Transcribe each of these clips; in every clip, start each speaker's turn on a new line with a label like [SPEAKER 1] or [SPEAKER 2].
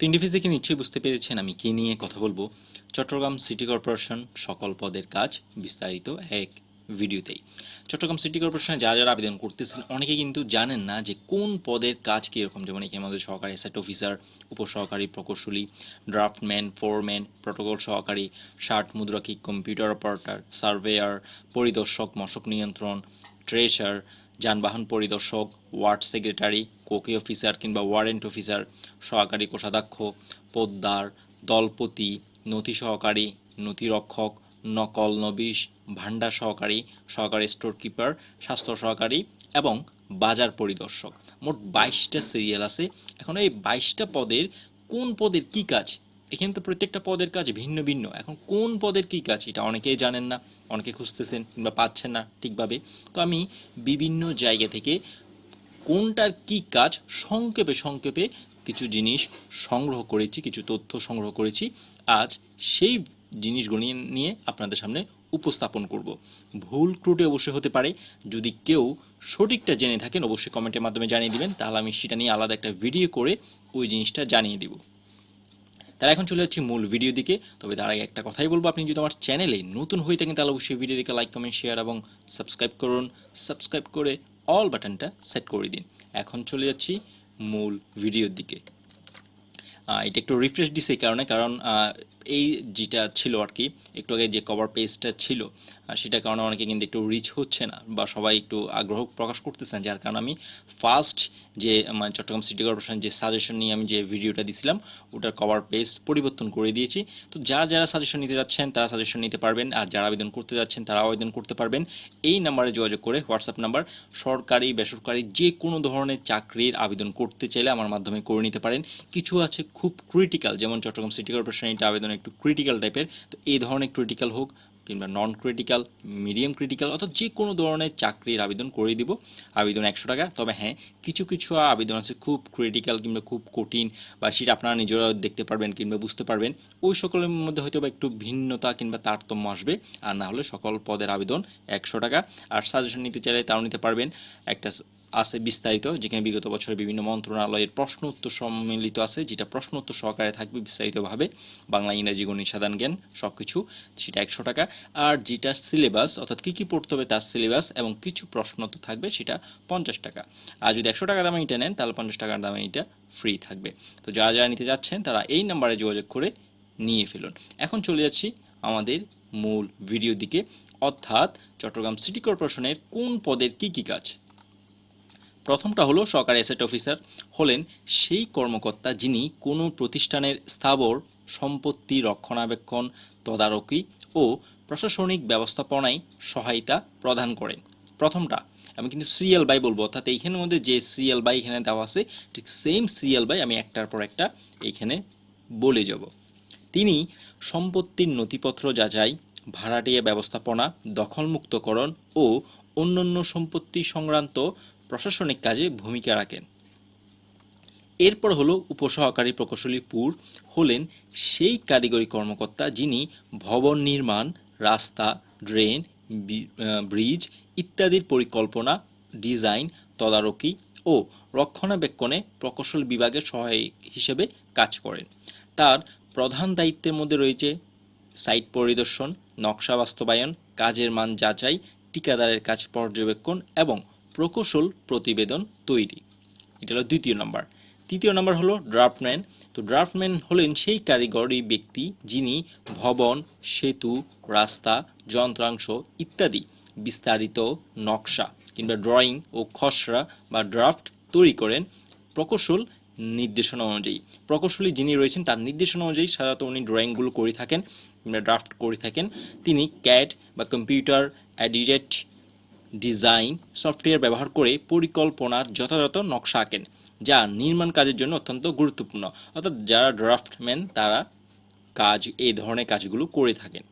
[SPEAKER 1] তো ইন্ডিফিস দেখে নিশ্চয়ই বুঝতে পেরেছেন আমি কী নিয়ে কথা বলব। চট্টগ্রাম সিটি কর্পোরেশন সকল পদের কাজ বিস্তারিত এক ভিডিওতেই। চট্টগ্রাম সিটি কর্পোরেশনে যারা যারা আবেদন করতেছেন, অনেকে কিন্তু জানেন না যে কোন পদের কাজ কীরকম। যেমন এখানে আমাদের সহকারী অ্যাসেট অফিসার উপসহকারী প্রকৌশলী ড্রাফটম্যান ফোরম্যান প্রোটোকল সহকারী, ষাট মুদ্রাকি কম্পিউটার অপারেটর সার্ভেয়ার পরিদর্শক, মশক নিয়ন্ত্রণ ট্রেসার যানবাহন পরিদর্শক, ওয়ার্ড সেক্রেটারি, কোকি অফিসার কিংবা ওয়ারেন্ট অফিসার, সহকারী কোষাধ্যক্ষ, পোদ্দার, দলপতি, নথি সহকারী নথিরক্ষক নকল নবিশ ভান্ডার সহকারী সহকারী স্টোর কিপার, স্বাস্থ্য সহকারী এবং বাজার পরিদর্শক। মোট বাইশটা সিরিয়াল আছে। এখন এই বাইশটা পদের কোন পদের কি কাজ? এখানে তো প্রত্যেকটা পদের কাজ ভিন্ন ভিন্ন। এখন কোন পদের কি কাজ এটা অনেকেই জানেন না, অনেকে খুঁজতেছেন কিংবা পাচ্ছেন না ঠিকভাবে। তো আমি বিভিন্ন জায়গা থেকে কোনটার কি কাজ সংক্ষেপে সংক্ষেপে কিছু জিনিস সংগ্রহ করেছি, কিছু তথ্য সংগ্রহ করেছি, আজ সেই জিনিসগুলি নিয়ে আপনাদের সামনে উপস্থাপন করব। ভুল ত্রুটি অবশ্যই হতে পারে। যদি কেউ সঠিকটা জেনে থাকেন, অবশ্যই কমেন্টের মাধ্যমে জানিয়ে দিবেন, তাহলে আমি সেটা নিয়ে আলাদা একটা ভিডিও করে ওই জিনিসটা জানিয়ে দিব। তাহলে এখন চলে যাচ্ছি মূল ভিডিও দিকে। তবে তার আগে একটা কথাই বলব, আপনি যদি আমার চ্যানেলে নতুন হয়ে থাকেন, তাহলে অবশ্যই ভিডিও দিকে লাইক কমেন্ট শেয়ার এবং সাবস্ক্রাইব করুন। সাবস্ক্রাইব করে অল বাটনটা সেট করে দিন। এখন চলে যাচ্ছি মূল ভিডিওর দিকে। এটা একটু রিফ্রেশ দিছে কারণে, কারণ এই যেটা ছিল আর কি, একটু আগে যে কভার পেজটা ছিল সেটার কারণে অনেকে কিন্তু একটু রিচ হচ্ছে না বা সবাই একটু আগ্রহ প্রকাশ করতেছেন, যার কারণে আমি ফার্স্ট যে মানে চট্টগ্রাম সিটি কর্পোরেশন যে সাজেশন নিয়ে আমি যে ভিডিওটা দিছিলাম, ওটার কভার পেজ পরিবর্তন করে দিয়েছি। তো যারা যারা সাজেশন নিতে যাচ্ছেন, তারা সাজেশন নিতে পারবেন, আর যারা আবেদন করতে যাচ্ছেন তারা আবেদন করতে পারবেন। এই নাম্বারে যোগাযোগ করে হোয়াটসঅ্যাপ নাম্বার সরকারি, বেসরকারি যে কোনো ধরনের চাকরির আবেদন করতে চাইলে আমার মাধ্যমে করে নিতে পারেন। কিছু আছে খুব ক্রিটিক্যাল যেমন চট্টগ্রাম সিটি কর্পোরেশন এটা আবেদন একটু ক্রিটিক্যাল টাইপের তো এই ধরনের ক্রিটিক্যাল হোক কিংবা নন ক্রিটিক্যাল মিডিয়াম ক্রিটিক্যাল অর্থাৎ যে কোনো ধরনের চাকরির আবেদন করে দিব, আবেদন একশো টাকা, তবে হ্যাঁ কিছু কিছু আবেদন আছে খুব ক্রিটিক্যাল কিংবা খুব কঠিন, বা সেটা আপনারা নিজেরা দেখতে পারবেন কিংবা বুঝতে পারবেন, ওই সকলের মধ্যে হয়তো বা একটু ভিন্নতা কিংবা তারতম্য আসবে, আর না হলে সকল পদের আবেদন একশো টাকা, আর সাজেশন নিতে চাইলে তাও নিতে পারবেন, একটা আছে বিস্তারিত, যেখানে বিগত বছরের বিভিন্ন মন্ত্রণালয়ের প্রশ্ন উত্তর সম্মিলিত আছে, যেটা প্রশ্ন উত্তর সহকারে থাকবে বিস্তারিতভাবে। বাংলা, ইংরাজি, গণিত, সাধারণ জ্ঞান সব কিছু সেটা একশো টাকা। আর যেটা সিলেবাস অর্থাৎ কী কী পড়তে হবে তার সিলেবাস এবং কিছু প্রশ্ন তো থাকবে, সেটা পঞ্চাশ টাকা। আর যদি একশো টাকা দামে এটা নেন, তাহলে পঞ্চাশ টাকার দামে এটা ফ্রি থাকবে। তো যারা যারা নিতে যাচ্ছেন, তারা এই নাম্বারে যোগাযোগ করে নিয়ে ফেলুন। এখন চলে যাচ্ছি আমাদের মূল ভিডিও দিকে। অর্থাৎ চট্টগ্রাম সিটি কর্পোরেশনের কোন পদের কী কী কাজ? প্রথমটা হলো সরকারি অ্যাসেট অফিসার হলেন সেই কর্মকর্তা যিনি কোনো প্রতিষ্ঠানের স্থাবর সম্পত্তি রক্ষণাবেক্ষণ, তদারকি ও প্রশাসনিক ব্যবস্থাপনায় সহায়তা প্রদান করেন। প্রথমটা, আমি কিন্তু সিরিয়াল বাই বলব, অর্থাৎ এইখানের মধ্যে যে সিরিয়াল বাই এখানে দেওয়া আছে, ঠিক সেম সিরিয়াল বাই আমি একটার পর একটা এইখানে বলে যাব। তিনি সম্পত্তির নথিপত্র যাচাই, ভাড়াটিয়া ব্যবস্থাপনা, দখলমুক্তকরণ ও অন্যান্য সম্পত্তি সংক্রান্ত প্রশাসনিক কাজে ভূমিকা রাখেন। এরপর হলো উপসহকারী প্রকৌশলী পুর হলেন সেই কারিগরি কর্মকর্তা যিনি ভবন নির্মাণ, রাস্তা, ড্রেন ব্রিজ ইত্যাদির পরিকল্পনা, ডিজাইন, তদারকি ও রক্ষণাবেক্ষণে প্রকৌশল বিভাগের সহায়ক হিসেবে কাজ করেন। তার প্রধান দায়িত্বের মধ্যে রয়েছে সাইট পরিদর্শন, নকশা বাস্তবায়ন, কাজের মান যাচাই, ঠিকাদারের কাজ পর্যবেক্ষণ এবং প্রকৌশল প্রতিবেদন তৈরি। এটা হলো দ্বিতীয় নম্বর। তৃতীয় নম্বর হলো ড্রাফটম্যান। তো ড্রাফটম্যান হলেন সেই কারিগরি ব্যক্তি যিনি ভবন, সেতু, রাস্তা, যন্ত্রাংশ ইত্যাদি বিস্তারিত নকশা কিংবা ড্রয়িং ও খসড়া বা ড্রাফট তৈরি করেন প্রকৌশল নির্দেশনা অনুযায়ী। প্রকৌশলী যিনি রয়েছেন তার নির্দেশনা অনুযায়ী সাধারণত উনি ড্রয়িংগুলো করে থাকেন কিংবা ড্রাফট করে থাকেন। তিনি ক্যাট বা কম্পিউটার অ্যাডিটেড ডিজাইন সফটওয়্যার ব্যবহার করে পরিকল্পনার যথাযথ নকশা আঁকেন, যা নির্মাণ কাজের জন্য অত্যন্ত গুরুত্বপূর্ণ। অর্থাৎ যারা ড্রাফটম্যান, তারা কাজ, এই ধরনের কাজগুলো করে থাকেন।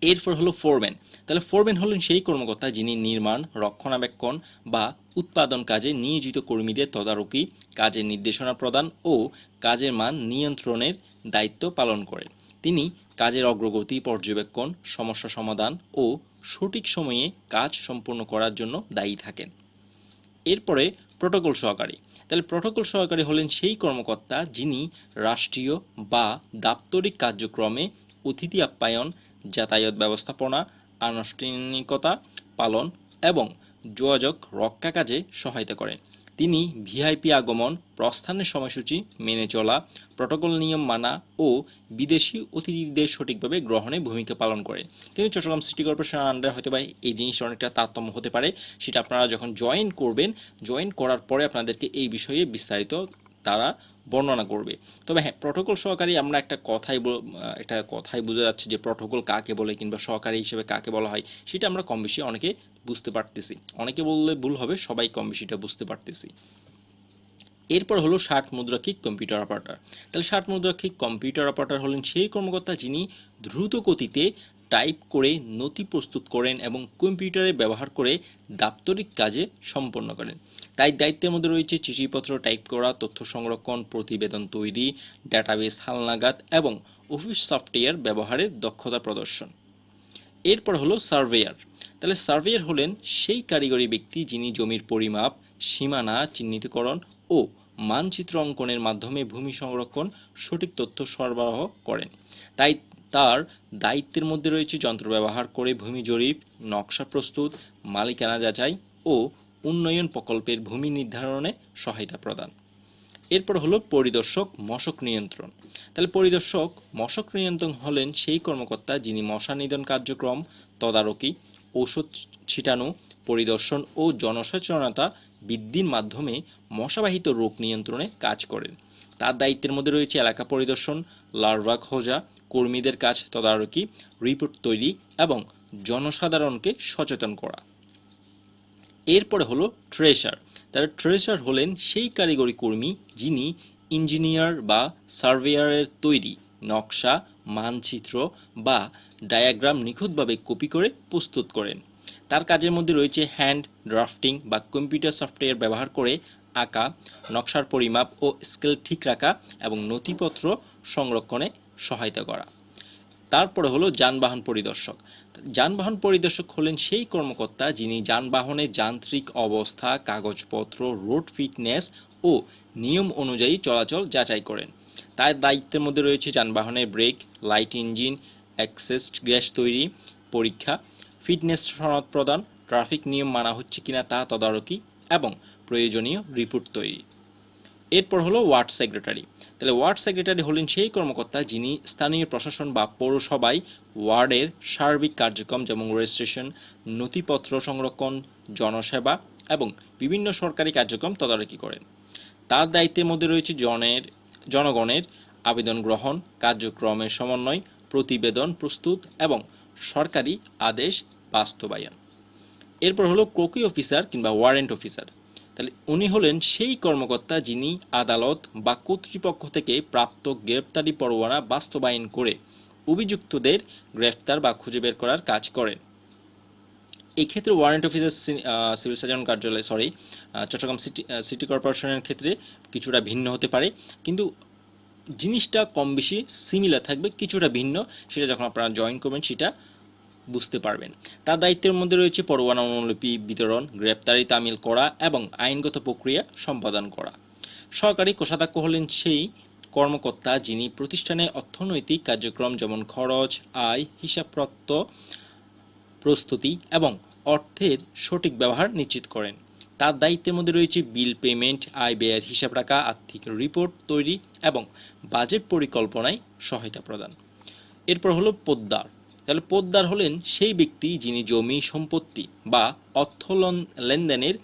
[SPEAKER 1] এরপর হলো ফোরম্যান। তাহলে ফোরম্যান হলেন সেই কর্মকর্তা যিনি নির্মাণ, রক্ষণাবেক্ষণ বা উৎপাদন কাজে নিয়োজিত কর্মীদের তদারকি, কাজের নির্দেশনা প্রদান ও কাজের মান নিয়ন্ত্রণের দায়িত্ব পালন করেন। তিনি কাজের অগ্রগতি, পর্যবেক্ষণ, সমস্যা সমাধান ও সঠিক সময়ে কাজ সম্পূর্ণ করার জন্য দায়ী থাকেন। এরপরে প্রোটোকল সহকারী। তাহলে প্রোটোকল সহকারী হলেন সেই কর্মকর্তা যিনি রাষ্ট্রীয় বা দাপ্তরিক কার্যক্রমে অতিথি আপ্যায়ন, যাতায়াত ব্যবস্থাপনা, আনুষ্ঠানিকতা পালন এবং যোগাযোগ রক্ষা কাজে সহায়তা করেন। তিনি ভিআইপি আগমন, প্রস্থানের সময়সূচি মেনে চলা, প্রোটোকল নিয়ম মানা ও বিদেশি অতিথিদের সঠিকভাবে গ্রহণে ভূমিকা পালন করে। কিন্তু চট্টগ্রাম সিটি কর্পোরেশনের আন্ডার হয়তো বা এই জিনিসটা অনেকটা তারতম্য হতে পারে। সেটা আপনারা যখন জয়েন করবেন জয়েন করার পরে আপনাদেরকে এই বিষয়ে বিস্তারিত তারা বর্ণনা করবে। তবে হ্যাঁ প্রোটোকল সহকারী আমরা একটা কথাই একটা কথাই বোঝা যাচ্ছে যে প্রোটোকল কাকে বলে কিংবা সহকারী হিসেবে কাকে বলা হয়, সেটা আমরা কম বেশি অনেকে বুঝতে পারতেছি। অনেকে বললে ভুল হবে, সবাই কম বেশিটা বুঝতে পারতেছি। এরপর হলো ষাট মুদ্রাক্ষিক কম্পিউটার অপারেটর তাহলে ষাট মুদ্রাক্ষিক কম্পিউটার অপারেটর হলেন সেই কর্মকর্তা যিনি দ্রুত গতিতে টাইপ করে নথি প্রস্তুত করেন এবং কম্পিউটারে ব্যবহার করে দাপ্তরিক কাজে সম্পন্ন করেন। তাই দায়িত্বের মধ্যে রয়েছে চিঠিপত্র টাইপ করা, তথ্য সংরক্ষণ, প্রতিবেদন তৈরি, ডাটাবেস, হালনাগাদ এবং অফিস সফটওয়্যার ব্যবহারের দক্ষতা প্রদর্শন। এরপর হলো সার্ভেয়ার। তাহলে সার্ভেয়ার হলেন সেই কারিগরি ব্যক্তি যিনি জমির পরিমাপ, সীমানা, চিহ্নিতকরণ ও মানচিত্র অঙ্কনের মাধ্যমে ভূমি সংরক্ষণ, সঠিক তথ্য সরবরাহ করেন। তাই তার দায়িত্বের মধ্যে রয়েছে যন্ত্র ব্যবহার করে ভূমি জরিপ, নকশা প্রস্তুত, মালিকানা যাচাই ও উন্নয়ন প্রকল্পের ভূমি নির্ধারণে সহায়তা প্রদান। এরপর হলো পরিদর্শক মশক নিয়ন্ত্রণ। তাহলে পরিদর্শক মশক নিয়ন্ত্রণ হলেন সেই কর্মকর্তা যিনি মশা নিধন কার্যক্রম, তদারকি ঔষধ ছিটানো, পরিদর্শন ও জনসচেতনতা বৃদ্ধির মাধ্যমে মশাবাহিত রোগ নিয়ন্ত্রণে কাজ করেন। তার দায়িত্বের মধ্যে রয়েছে এলাকা পরিদর্শন লার্ভা খোঁজা কর্মীদের কাজ তদারকি রিপোর্ট তৈরি এবং জনসাধারণকে সচেতন করা। এরপরে হলো ট্রেসার তার ট্রেসার হলেন সেই কারিগরি কর্মী যিনি ইঞ্জিনিয়ার বা সার্ভেয়ারের তৈরি নকশা, মানচিত্র বা ডায়াগ্রাম নিখুঁতভাবে কপি করে প্রস্তুত করেন। তার কাজের মধ্যে রয়েছে হ্যান্ড ড্রাফটিং বা কম্পিউটার সফটওয়্যার ব্যবহার করে আঁকা, নকশার পরিমাপ ও স্কেল ঠিক রাখা এবং নথিপত্র সংরক্ষণে সহায়তা করা। তারপরে হলো যানবাহন পরিদর্শক। যানবাহন পরিদর্শক হলেন সেই কর্মকর্তা যিনি যানবাহনের যান্ত্রিক অবস্থা, কাগজপত্র, রোড ফিটনেস ও নিয়ম অনুযায়ী চলাচল যাচাই করেন। তার দায়িত্বের মধ্যে রয়েছে যানবাহনের brake, light engine exhaust gas তৈরি, পরীক্ষা, ফিটনেস সনদ প্রদান, ট্রাফিক নিয়ম মানা হচ্ছে কিনা তা তদারকি এবং প্রয়োজনীয় রিপোর্ট তৈরি। এরপর হলো ওয়ার্ড সেক্রেটারি। তাহলে ওয়ার্ড সেক্রেটারি হলেন সেই কর্মকর্তা যিনি স্থানীয় প্রশাসন বা পৌরসভায় ওয়ার্ডের সার্বিক কার্যক্রম যেমন রেজিস্ট্রেশন নথিপত্র সংরক্ষণ, জনসেবা এবং বিভিন্ন সরকারি কার্যক্রম তদারকি করেন। তার দায়িত্বের মধ্যে রয়েছে জনের, জনগণের আবেদন গ্রহণ, কার্যক্রমের সমন্বয়, প্রতিবেদন প্রস্তুত এবং সরকারি আদেশ বাস্তবায়ন। এরপর হলো ক্রোকি অফিসার কিংবা ওয়ারেন্ট অফিসার। তাহলে উনি হলেন সেই কর্মকর্তা যিনি আদালত বা কর্তৃপক্ষ থেকে প্রাপ্ত গ্রেপ্তারি পরোয়ানা বাস্তবায়ন করে অভিযুক্তদের গ্রেফতার বা খুঁজে বের করার কাজ করেন। এক্ষেত্রে ওয়ারেন্ট অফিসার সিভিল সার্জন কার্যালয় সরি চট্টগ্রাম সিটি সিটি কর্পোরেশনের ক্ষেত্রে কিছুটা ভিন্ন হতে পারে। কিন্তু জিনিসটা কম বেশি সিমিলার থাকবে, কিছুটা ভিন্ন। সেটা যখন আপনারা জয়েন করবেন, সেটা বুঝতে পারবেন। তার দায়িত্বের মধ্যে রয়েছে পরোয়ানা অনুলিপি বিতরণ, গ্রেপ্তারি, তামিল করা এবং আইনগত প্রক্রিয়া সম্পাদন করা। সরকারি কোষাধ্যক্ষ হলেন সেই কর্মকর্তা যিনি প্রতিষ্ঠানে অর্থনৈতিক কার্যক্রম যেমন খরচ, আয়, হিসাবপত্র, প্রস্তুতি এবং অর্থের সঠিক ব্যবহার নিশ্চিত করেন। তার দায়িত্বের মধ্যে রয়েছে বিল পেমেন্ট, আয় ব্যয়ের হিসাব রাখা, আর্থিক রিপোর্ট তৈরি এবং বাজেট পরিকল্পনায় সহায়তা প্রদান। এরপর হলো পোদ্দার। তাহলে পোদ্দার হলেন সেই ব্যক্তি যিনি জমি, সম্পত্তি বা অর্থ লেনদেনের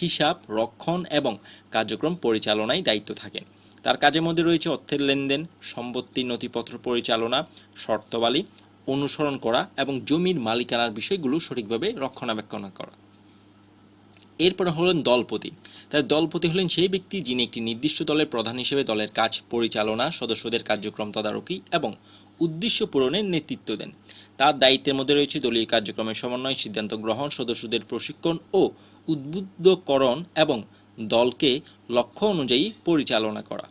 [SPEAKER 1] হিসাব, রক্ষণ এবং কার্যক্রম পরিচালনায় দায়িত্ব থাকেন। তার কাজের মধ্যে রয়েছে অর্থের লেনদেন সম্পত্তির নথিপত্র পরিচালনা, শর্তবালী, অনুসরণ করা এবং জমির মালিকানার বিষয়গুলো সঠিকভাবে রক্ষণাবেক্ষণ করা। এরপর হলেন দলপতি। তাই দলপতি হলেন সেই ব্যক্তি যিনি একটি নির্দিষ্ট দলের প্রধান হিসেবে দলের কাজ পরিচালনা, সদস্যদের কার্যক্রম তদারকি এবং উদ্দেশ্য পূরণের নেতৃত্ব দেন। তার দায়িত্বের মধ্যে রয়েছে দলীয় কার্যক্রমের সমন্বয়, সিদ্ধান্ত গ্রহণ, সদস্যদের প্রশিক্ষণ ও উদ্বুদ্ধকরণ এবং দলকে লক্ষ্য অনুযায়ী পরিচালনা করা।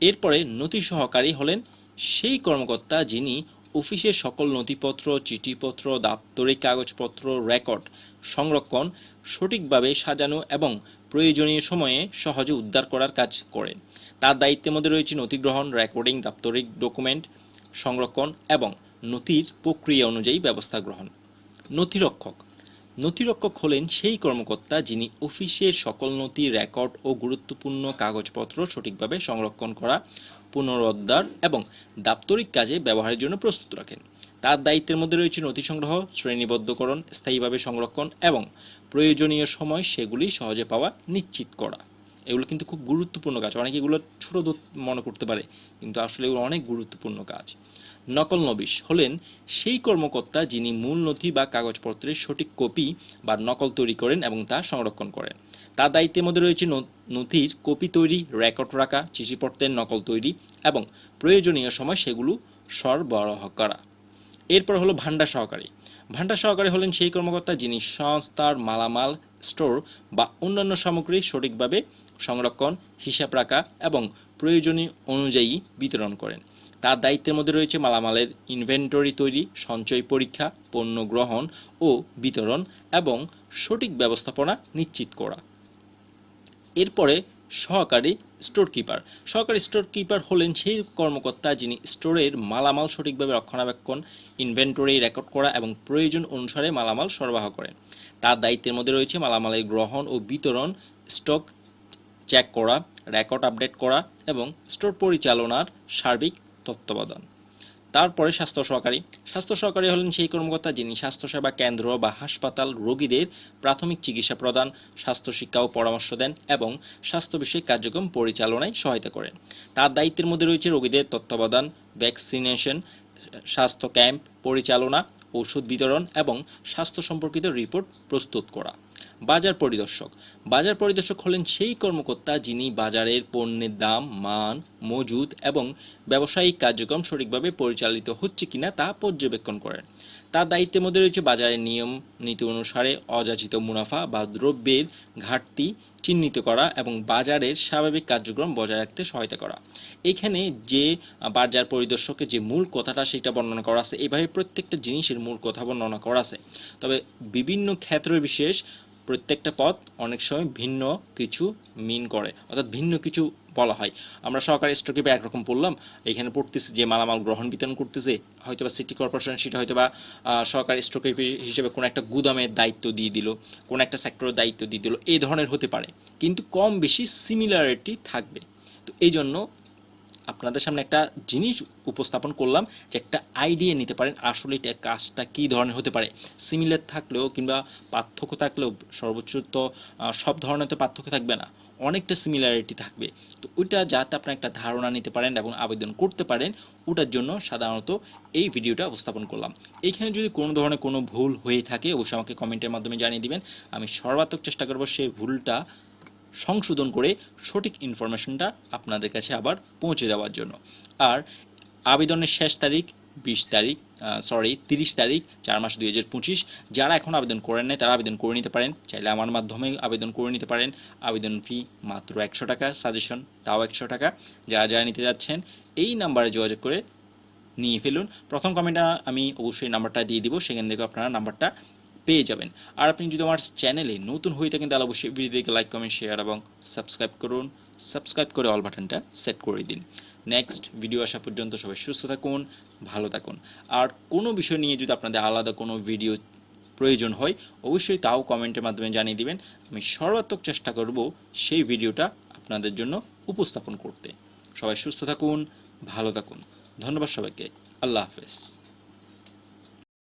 [SPEAKER 1] এরপরে নথি সহকারী হলেন সেই কর্মকর্তা যিনি অফিসের সকল নথিপত্র, চিঠিপত্র, দাপ্তরিক কাগজপত্র, রেকর্ড, সংরক্ষণ, সঠিকভাবে সাজানো এবং প্রয়োজনীয় সময়ে সহজে উদ্ধার করার কাজ করেন। তার দায়িত্বের মধ্যে রয়েছে নথি গ্রহণ রেকর্ডিং, দাপ্তরিক ডকুমেন্ট সংরক্ষণ এবং নথির প্রক্রিয়া অনুযায়ী ব্যবস্থা গ্রহণ। নথিরক্ষক। নথিরক্ষক হলেন সেই কর্মকর্তা যিনি অফিসের সকল নথি, রেকর্ড ও গুরুত্বপূর্ণ কাগজপত্র সঠিকভাবে সংরক্ষণ করা, পুনরুদ্ধার এবং দাপ্তরিক কাজে ব্যবহারের জন্য প্রস্তুত রাখেন। তার দায়িত্বের মধ্যে রয়েছে নথি সংগ্রহ, শ্রেণীবদ্ধকরণ, স্থায়ীভাবে সংরক্ষণ এবং প্রয়োজনীয় সময় সেগুলি সহজে পাওয়া নিশ্চিত করা। এগুলো কিন্তু খুব গুরুত্বপূর্ণ কাজ অনেকে এগুলো ছোট মনে করতে পারে, কিন্তু আসলে এগুলো অনেক গুরুত্বপূর্ণ কাজ নকল নবিশ হলেন সেই কর্মকর্তা যিনি মূল নথি বা কাগজপত্রের সঠিক কপি বা নকল তৈরি করেন এবং তা সংরক্ষণ করেন। তার দায়িত্বের মধ্যে রয়েছে নথির কপি তৈরি, রেকর্ড রাখা, চিঠিপত্রের নকল তৈরি এবং প্রয়োজনীয় সময় সেগুলো সরবরাহ করা। এরপর হলো ভান্ডার সহকারী। ভান্ডার সহকারী হলেন সেই কর্মকর্তা যিনি সংস্থার মালামাল স্টোর বা অন্যান্য সামগ্রী সঠিকভাবে সংরক্ষণ, হিসাব রাখা এবং প্রয়োজনীয় অনুযায়ী বিতরণ করেন। তার দায়িত্বের মধ্যে রয়েছে মালামালের ইনভেন্টরি তৈরি, সঞ্চয় পরীক্ষা, পণ্য গ্রহণ ও বিতরণ এবং সঠিক ব্যবস্থাপনা নিশ্চিত করা। এরপরে সহকারী স্টোর কিপার সহকারী স্টোর কিপার হলেন সেই কর্মকর্তা যিনি স্টোরের মালামাল সঠিকভাবে রক্ষণাবেক্ষণ ইনভেন্টরি রেকর্ড করা এবং প্রয়োজন অনুসারে মালামাল সরবরাহ করেন। তার দায়িত্বের মধ্যে রয়েছে মালামালের গ্রহণ ও বিতরণ স্টক চেক করা রেকর্ড আপডেট করা এবং স্টোর পরিচালনার সার্বিক তত্ত্বাবধান। তারপরে স্বাস্থ্য সহকারী। স্বাস্থ্য সহকারী হলেন সেই কর্মকর্তা যিনি স্বাস্থ্যসেবা কেন্দ্র বা হাসপাতাল রোগীদের প্রাথমিক চিকিৎসা প্রদান স্বাস্থ্য শিক্ষা ও পরামর্শ দেন এবং স্বাস্থ্য বিষয়ক কার্যক্রম পরিচালনায় সহায়তা করেন। তার দায়িত্বের মধ্যে রয়েছে রোগীদের তত্ত্বাবধান ভ্যাকসিনেশন স্বাস্থ্য ক্যাম্প পরিচালনা ওষুধ বিতরণ এবং স্বাস্থ্য সম্পর্কিত রিপোর্ট প্রস্তুত করা। বাজার পরিদর্শক। বাজার পরিদর্শক হলেন সেই কর্মকর্তা যিনি বাজারের পণ্যের দাম, মান, মজুদ এবং ব্যবসায়িক কার্যক্রম সঠিকভাবে পরিচালিত হচ্ছে কিনা তা পর্যবেক্ষণ করেন। তার দায়িত্বের মধ্যে রয়েছে বাজারের নিয়ম, নীতি অনুসারে অযাচিত মুনাফা বা দ্রব্যের ঘাটতি চিহ্নিত করা এবং বাজারের স্বাভাবিক কার্যক্রম বজায় রাখতে সহায়তা করা। এখানে যে বাজার পরিদর্শকের যে মূল কথাটা সেটা বর্ণনা করা আছে, এভাবে প্রত্যেকটা জিনিসের মূল কথা বর্ণনা করা আছে। তবে বিভিন্ন ক্ষেত্র বিশেষ প্রত্যেকটা পদ অনেক সময় ভিন্ন কিছু মিন করে অর্থাৎ ভিন্ন কিছু বলা হয়। আমরা সরকারি স্টকে একরকম পড়লাম এখানে পড়তেছি যে মালামাল গ্রহণ বিতরণ করতেছে হয়তোবা সিটি কর্পোরেশন সেটা হয়তোবা আহ, সরকারি স্টকের হিসেবে কোনো একটা গুদামের দায়িত্ব দিয়ে দিল কোনো একটা সেক্টরের দায়িত্ব দিয়ে দিল এই ধরনের হতে পারে। কিন্তু কম বেশি সিমিলারিটি থাকবে। তো এই জন্য আপনাদের সামনে একটা জিনিস উপস্থাপন করলাম যে একটা আইডিয়া নিতে পারেন আসলে এটা কাজটা কী ধরনের হতে পারে। সিমিলার থাকলেও কিংবা পার্থক্য থাকলেও সর্বোচ্চ তো সব ধরনের তো পার্থক্য থাকবে না। অনেকটা সিমিলারিটি থাকবে। তো ওইটা যাতে আপনার একটা ধারণা নিতে পারেন এবং আবেদন করতে পারেন, ওটার জন্য সাধারণত এই ভিডিওটা উপস্থাপন করলাম। এইখানে যদি কোনো ধরনের কোনো ভুল হয়ে থাকে, অবশ্যই আমাকে কমেন্টের মাধ্যমে জানিয়ে দিবেন। আমি সর্বাত্মক চেষ্টা করব সেই ভুলটা সংশোধন করে সঠিক ইনফরমেশনটা আপনাদের কাছে আবার পৌঁছে দেওয়ার জন্য। আর আবেদনের শেষ তারিখ বিশ তারিখ সরি তিরিশ তারিখ, চার মাস দুই হাজার পঁচিশ। যারা এখন আবেদন করেন নাই, তারা আবেদন করে নিতে পারেন। চাইলে আমার মাধ্যমে আবেদন করে নিতে পারেন। আবেদন ফি মাত্র একশো টাকা সাজেশন তাও একশো টাকা। যারা যারা নিতে যাচ্ছেন, এই নাম্বারে যোগাযোগ করে নিয়ে ফেলুন। প্রথম কমেন্টটা আমি অবশ্যই নাম্বারটা দিয়ে দিব। সেখান থেকে আপনারা নাম্বারটা পেয়ে যাবেন। আর আপনি যদি আমার চ্যানেলে নতুন হয়ে থাকেন, তাহলে অবশ্যই ভিডিওকে লাইক কমেন্ট শেয়ার এবং সাবস্ক্রাইব করুন। সাবস্ক্রাইব করে অল বাটনটা সেট করে দিন। নেক্সট ভিডিও আসা পর্যন্ত সবাই সুস্থ থাকুন, ভালো থাকুন। আর কোনো বিষয় নিয়ে যদি আপনাদের আলাদা কোনো ভিডিও প্রয়োজন হয়, অবশ্যই তাও কমেন্টের মাধ্যমে জানিয়ে দিবেন। আমি সর্বাত্মক চেষ্টা করব সেই ভিডিওটা আপনাদের জন্য উপস্থাপন করতে। সবাই সুস্থ থাকুন, ভালো থাকুন। ধন্যবাদ সবাইকে। আল্লাহ হাফেজ।